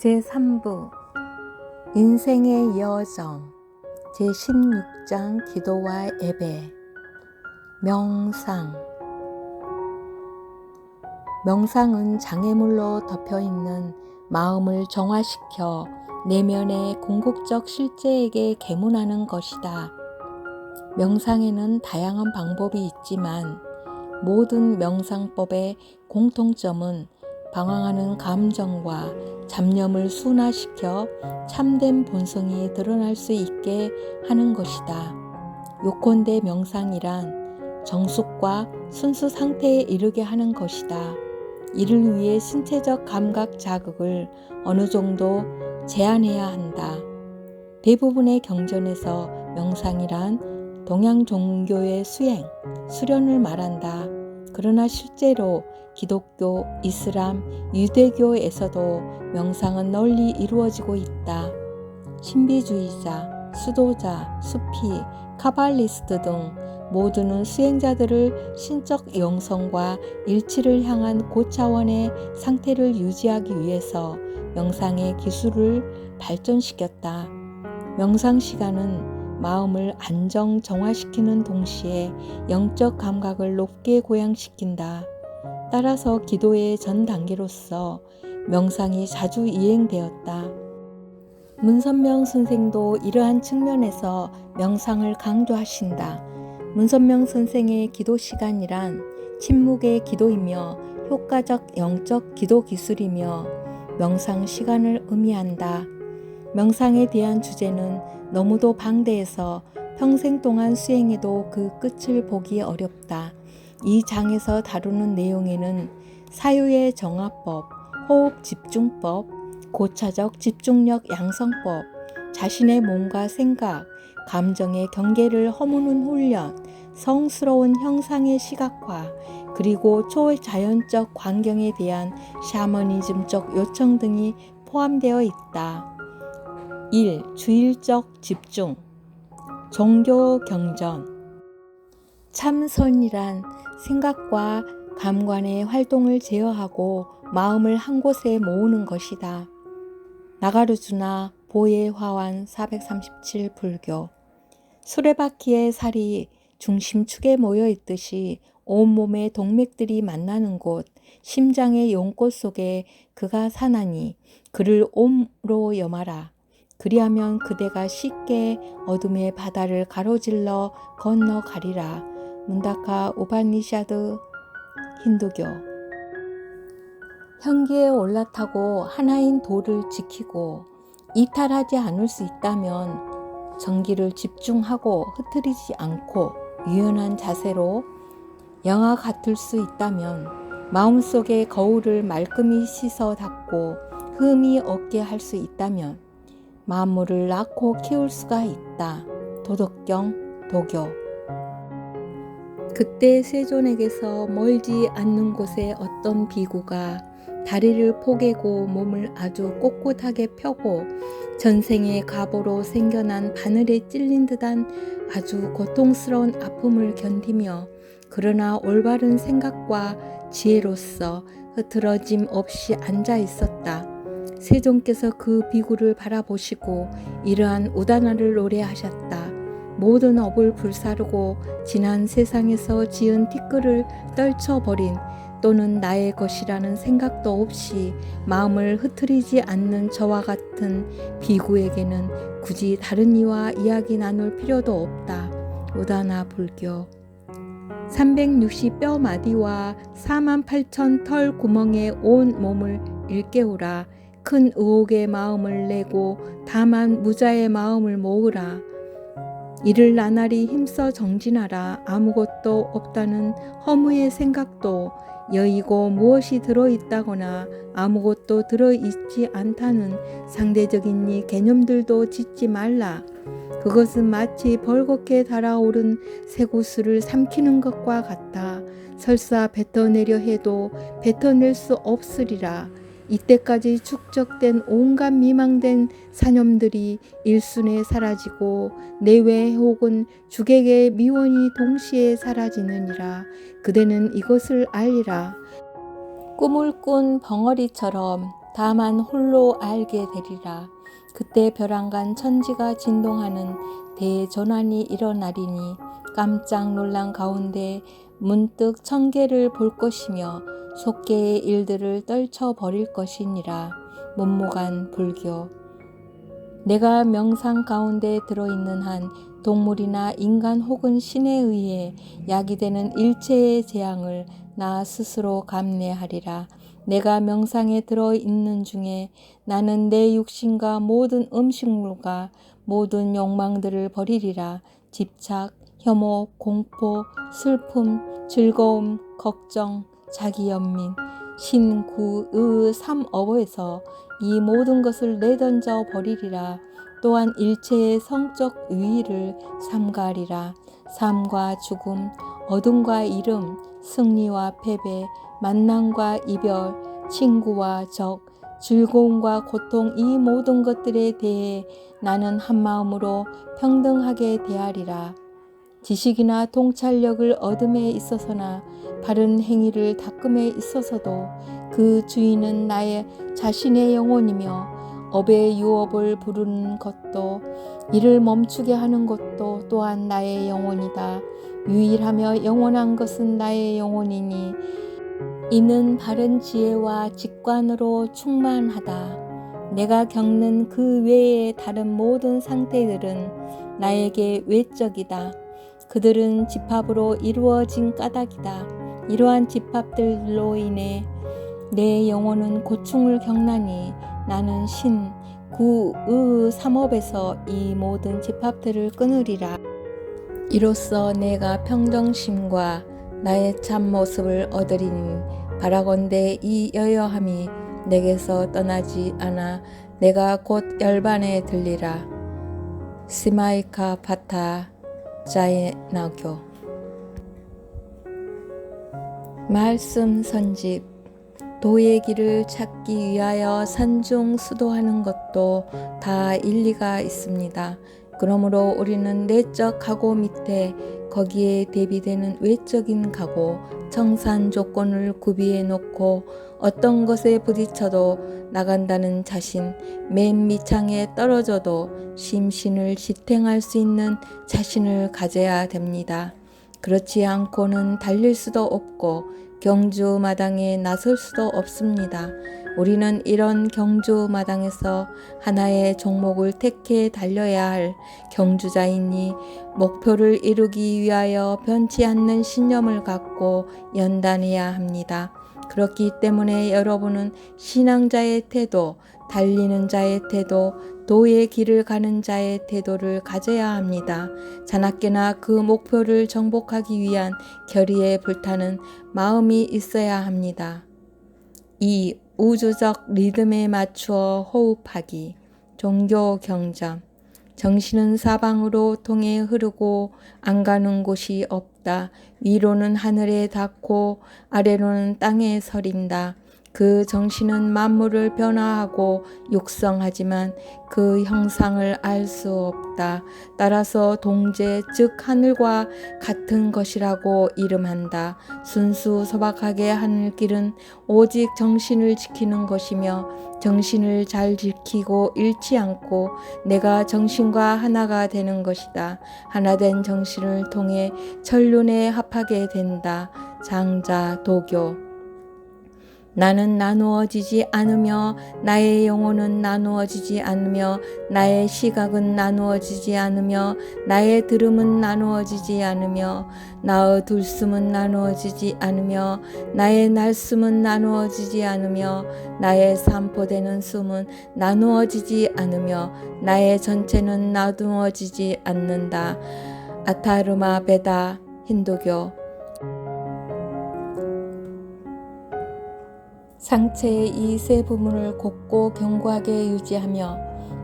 제3부 인생의 여정 제16장 기도와 예배 명상 명상은 장애물로 덮여 있는 마음을 정화시켜 내면의 궁극적 실제에게 계문하는 것이다. 명상에는 다양한 방법이 있지만 모든 명상법의 공통점은 방황하는 감정과 잡념을 순화시켜 참된 본성이 드러날 수 있게 하는 것이다. 요컨대 명상이란 정숙과 순수 상태에 이르게 하는 것이다. 이를 위해 신체적 감각 자극을 어느 정도 제한해야 한다. 대부분의 경전에서 명상이란 동양 종교의 수행, 수련을 말한다. 그러나 실제로 기독교, 이슬람, 유대교에서도 명상은 널리 이루어지고 있다. 신비주의자, 수도자, 수피, 카발리스트 등 모두는 수행자들을 신적 영성과 일치를 향한 고차원의 상태를 유지하기 위해서 명상의 기술을 발전시켰다. 명상 시간은 마음을 안정 정화시키는 동시에 영적 감각을 높게 고양시킨다. 따라서 기도의 전 단계로서 명상이 자주 이행되었다. 문선명 선생도 이러한 측면에서 명상을 강조하신다. 문선명 선생의 기도 시간이란 침묵의 기도이며 효과적 영적 기도 기술이며 명상 시간을 의미한다. 명상에 대한 주제는 너무도 방대해서 평생 동안 수행해도 그 끝을 보기 어렵다. 이 장에서 다루는 내용에는 사유의 정화법, 호흡 집중법, 고차적 집중력 양성법, 자신의 몸과 생각, 감정의 경계를 허무는 훈련, 성스러운 형상의 시각화, 그리고 초자연적 광경에 대한 샤머니즘적 요청 등이 포함되어 있다. 1. 주일적 집중 종교 경전 참선이란 생각과 감관의 활동을 제어하고 마음을 한 곳에 모으는 것이다. 나가르주나 보예화환 437 불교 수레바퀴의 살이 중심축에 모여 있듯이 온몸의 동맥들이 만나는 곳 심장의 용꽃 속에 그가 사나니 그를 옴로 염하라. 그리하면 그대가 쉽게 어둠의 바다를 가로질러 건너가리라. 문다카 오바니샤드 힌두교 현기에 올라타고 하나인 도를 지키고 이탈하지 않을 수 있다면 전기를 집중하고 흐트리지 않고 유연한 자세로 영화 같을 수 있다면 마음속의 거울을 말끔히 씻어 닦고 흠이 없게 할 수 있다면 만물을 낳고 키울 수가 있다. 도덕경 도교 그때 세존에게서 멀지 않는 곳에 어떤 비구가 다리를 포개고 몸을 아주 꼿꼿하게 펴고 전생의 가보로 생겨난 바늘에 찔린 듯한 아주 고통스러운 아픔을 견디며 그러나 올바른 생각과 지혜로서 흐트러짐 없이 앉아 있었다. 세종께서 그 비구를 바라보시고 이러한 우다나를 노래하셨다. 모든 업을 불사르고 지난 세상에서 지은 티끌을 떨쳐버린 또는 나의 것이라는 생각도 없이 마음을 흐트리지 않는 저와 같은 비구에게는 굳이 다른 이와 이야기 나눌 필요도 없다. 우다나 불교 360뼈 마디와 4만 8천 털 구멍에 온 몸을 일깨우라. 큰 의혹의 마음을 내고 다만 무자의 마음을 모으라. 이를 나날이 힘써 정진하라. 아무것도 없다는 허무의 생각도 여의고 무엇이 들어있다거나 아무것도 들어있지 않다는 상대적인 이 개념들도 짓지 말라. 그것은 마치 벌겋게 달아오른 쇠구슬을 삼키는 것과 같다. 설사 뱉어내려 해도 뱉어낼 수 없으리라. 이때까지 축적된 온갖 미망된 사념들이 일순에 사라지고 내외 혹은 주객의 미원이 동시에 사라지느니라. 그대는 이것을 알리라. 꿈을 꾼 벙어리처럼 다만 홀로 알게 되리라. 그때 벼랑간 천지가 진동하는 대전환이 일어나리니 깜짝 놀란 가운데 문득 천계를 볼 것이며 속계의 일들을 떨쳐 버릴 것이니라. 문무간 불교 내가 명상 가운데 들어있는 한 동물이나 인간 혹은 신에 의해 야기되는 일체의 재앙을 나 스스로 감내하리라. 내가 명상에 들어 있는 중에 나는 내 육신과 모든 음식물과 모든 욕망들을 버리리라. 집착, 혐오, 공포, 슬픔, 즐거움, 걱정, 자기 연민, 신구, 의, 삼어에서 이 모든 것을 내던져 버리리라. 또한 일체의 성적 유의를 삼가리라. 삶과 죽음, 어둠과 이름, 승리와 패배, 만남과 이별, 친구와 적, 즐거움과 고통 이 모든 것들에 대해 나는 한마음으로 평등하게 대하리라. 지식이나 통찰력을 얻음에 있어서나 바른 행위를 닦음에 있어서도 그 주인은 나의 자신의 영혼이며 업의 유업을 부르는 것도 이를 멈추게 하는 것도 또한 나의 영혼이다. 유일하며 영원한 것은 나의 영혼이니 이는 바른 지혜와 직관으로 충만하다. 내가 겪는 그 외의 다른 모든 상태들은 나에게 외적이다. 그들은 집합으로 이루어진 까닭이다. 이러한 집합들로 인해 내 영혼은 고충을 겪나니 나는 신, 구, 의, 삼업에서 이 모든 집합들을 끊으리라. 이로써 내가 평정심과 나의 참 모습을 얻으리니 바라건대 이 여여함이 내게서 떠나지 않아 내가 곧 열반에 들리라. 시마이카 파타 자에나교 말씀 선집 도의 길을 찾기 위하여 산중 수도하는 것도 다 일리가 있습니다. 그러므로 우리는 내적 각오 밑에 거기에 대비되는 외적인 각오, 청산 조건을 구비해 놓고 어떤 것에 부딪혀도 나간다는 자신, 맨 밑창에 떨어져도 심신을 지탱할 수 있는 자신을 가져야 됩니다. 그렇지 않고는 달릴 수도 없고 경주 마당에 나설 수도 없습니다. 우리는 이런 경주 마당에서 하나의 종목을 택해 달려야 할 경주자이니 목표를 이루기 위하여 변치 않는 신념을 갖고 연단해야 합니다. 그렇기 때문에 여러분은 신앙자의 태도, 달리는 자의 태도, 도의 길을 가는 자의 태도를 가져야 합니다. 자나깨나 그 목표를 정복하기 위한 결의에 불타는 마음이 있어야 합니다. 2. 우주적 리듬에 맞추어 호흡하기. 종교 경전. 정신은 사방으로 통해 흐르고 안 가는 곳이 없다. 위로는 하늘에 닿고 아래로는 땅에 서린다. 그 정신은 만물을 변화하고 육성하지만 그 형상을 알 수 없다. 따라서 동제 즉 하늘과 같은 것이라고 이름한다. 순수 소박하게 하는 길은 오직 정신을 지키는 것이며 정신을 잘 지키고 잃지 않고 내가 정신과 하나가 되는 것이다. 하나된 정신을 통해 천륜에 합하게 된다. 장자 도교 나는 나누어지지 않으며 나의 영혼은 나누어지지 않으며 나의 시각은 나누어지지 않으며 나의 들음은 나누어지지 않으며 나의 둘숨은 나누어지지 않으며 나의 날숨은 나누어지지 않으며 나의 산포되는 숨은 나누어지지 않으며 나의 전체는 나누어지지 않는다. 아타르마 베다 힌두교 상체의 이 세 부분을 곱고 견고하게 유지하며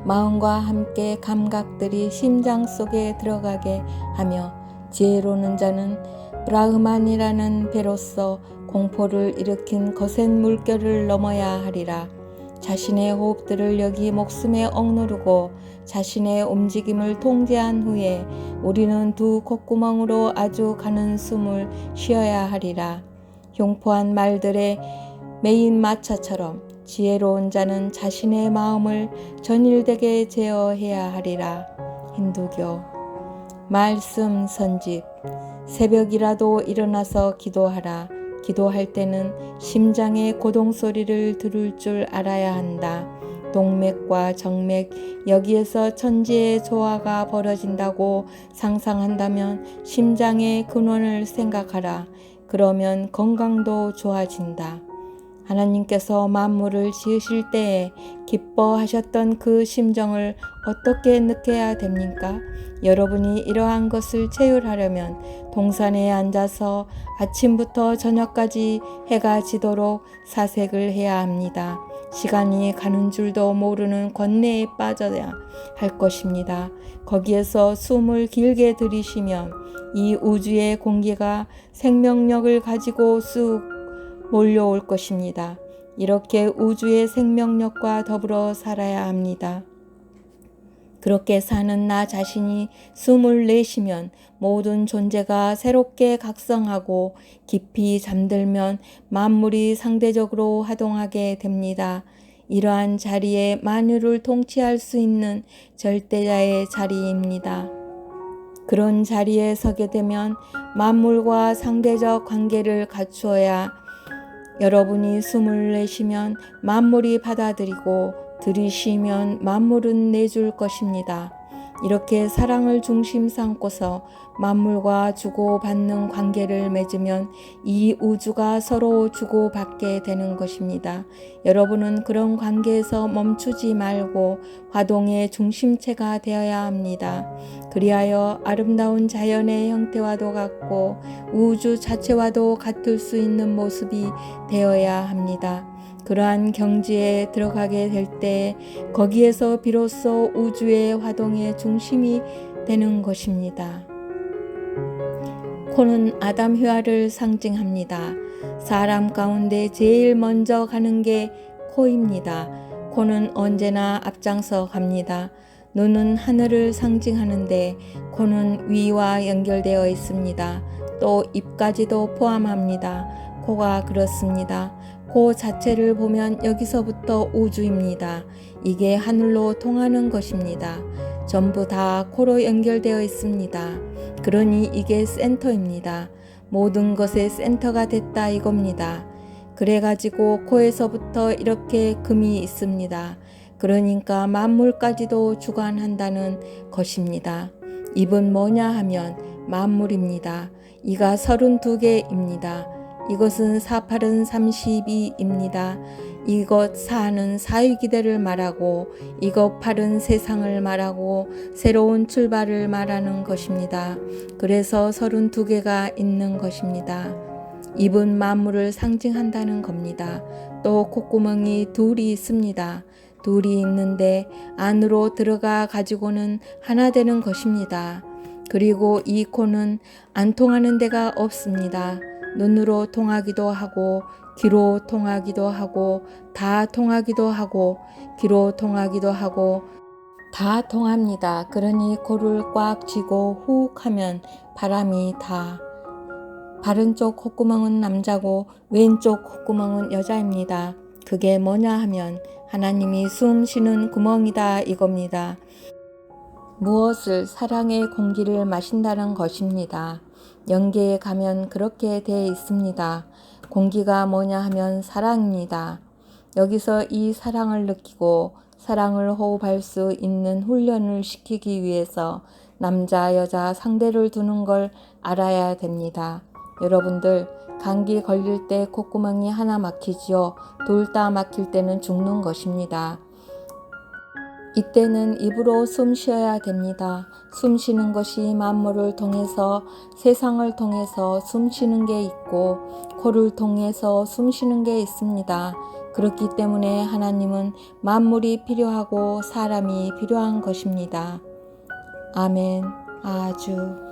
마음과 함께 감각들이 심장 속에 들어가게 하며 지혜로는 자는 브라흐만이라는 배로서 공포를 일으킨 거센 물결을 넘어야 하리라. 자신의 호흡들을 여기 목숨에 억누르고 자신의 움직임을 통제한 후에 우리는 두 콧구멍으로 아주 가는 숨을 쉬어야 하리라. 흉포한 말들의 메인 마차처럼 지혜로운 자는 자신의 마음을 전일되게 제어해야 하리라. 힌두교 말씀 선집 새벽이라도 일어나서 기도하라. 기도할 때는 심장의 고동 소리를 들을 줄 알아야 한다. 동맥과 정맥 여기에서 천지의 조화가 벌어진다고 상상한다면 심장의 근원을 생각하라. 그러면 건강도 좋아진다. 하나님께서 만물을 지으실 때에 기뻐하셨던 그 심정을 어떻게 느껴야 됩니까? 여러분이 이러한 것을 체휼하려면 동산에 앉아서 아침부터 저녁까지 해가 지도록 사색을 해야 합니다. 시간이 가는 줄도 모르는 권내에 빠져야 할 것입니다. 거기에서 숨을 길게 들이쉬면 이 우주의 공기가 생명력을 가지고 쑥 몰려올 것입니다. 이렇게 우주의 생명력과 더불어 살아야 합니다. 그렇게 사는 나 자신이 숨을 내쉬면 모든 존재가 새롭게 각성하고 깊이 잠들면 만물이 상대적으로 활동하게 됩니다. 이러한 자리에 만유를 통치할 수 있는 절대자의 자리입니다. 그런 자리에 서게 되면 만물과 상대적 관계를 갖추어야 여러분이 숨을 내쉬면 만물이 받아들이고 들이쉬면 만물은 내줄 것입니다. 이렇게 사랑을 중심 삼고서 만물과 주고받는 관계를 맺으면 이 우주가 서로 주고받게 되는 것입니다. 여러분은 그런 관계에서 멈추지 말고 화동의 중심체가 되어야 합니다. 그리하여 아름다운 자연의 형태와도 같고 우주 자체와도 같을 수 있는 모습이 되어야 합니다. 그러한 경지에 들어가게 될 때 거기에서 비로소 우주의 화동의 중심이 되는 것입니다. 코는 아담 휘하를 상징합니다. 사람 가운데 제일 먼저 가는 게 코입니다. 코는 언제나 앞장서 갑니다. 눈은 하늘을 상징하는데 코는 위와 연결되어 있습니다. 또 입까지도 포함합니다. 코가 그렇습니다. 코 자체를 보면 여기서부터 우주입니다. 이게 하늘로 통하는 것입니다. 전부 다 코로 연결되어 있습니다. 그러니 이게 센터입니다. 모든 것의 센터가 됐다 이겁니다. 그래가지고 코에서부터 이렇게 금이 있습니다. 그러니까 만물까지도 주관한다는 것입니다. 입은 뭐냐 하면 만물입니다. 이가 32개입니다. 이것은 48은 32입니다. 이것 4는 사위기대를 말하고 이것 8은 세상을 말하고 새로운 출발을 말하는 것입니다. 그래서 32개가 있는 것입니다. 입은 만물을 상징한다는 겁니다. 또 콧구멍이 둘이 있습니다. 둘이 있는데 안으로 들어가 가지고는 하나 되는 것입니다. 그리고 이 코는 안 통하는 데가 없습니다. 눈으로 통하기도 하고 귀로 통하기도 하고 다 통하기도 하고 귀로 통하기도 하고 다 통합니다. 그러니 코를 꽉 쥐고 훅 하면 바람이 다 바른 쪽 콧구멍은 남자고 왼쪽 콧구멍은 여자입니다. 그게 뭐냐 하면 하나님이 숨 쉬는 구멍이다 이겁니다. 무엇을 사랑의 공기를 마신다는 것입니다. 연계에 가면 그렇게 되어 있습니다. 공기가 뭐냐 하면 사랑입니다. 여기서 이 사랑을 느끼고 사랑을 호흡할 수 있는 훈련을 시키기 위해서 남자, 여자 상대를 두는 걸 알아야 됩니다. 여러분들, 감기 걸릴 때 콧구멍이 하나 막히지요. 둘 다 막힐 때는 죽는 것입니다. 이때는 입으로 숨 쉬어야 됩니다. 숨 쉬는 것이 만물을 통해서 세상을 통해서 숨 쉬는 게 있고 코를 통해서 숨 쉬는 게 있습니다. 그렇기 때문에 하나님은 만물이 필요하고 사람이 필요한 것입니다. 아멘. 아주.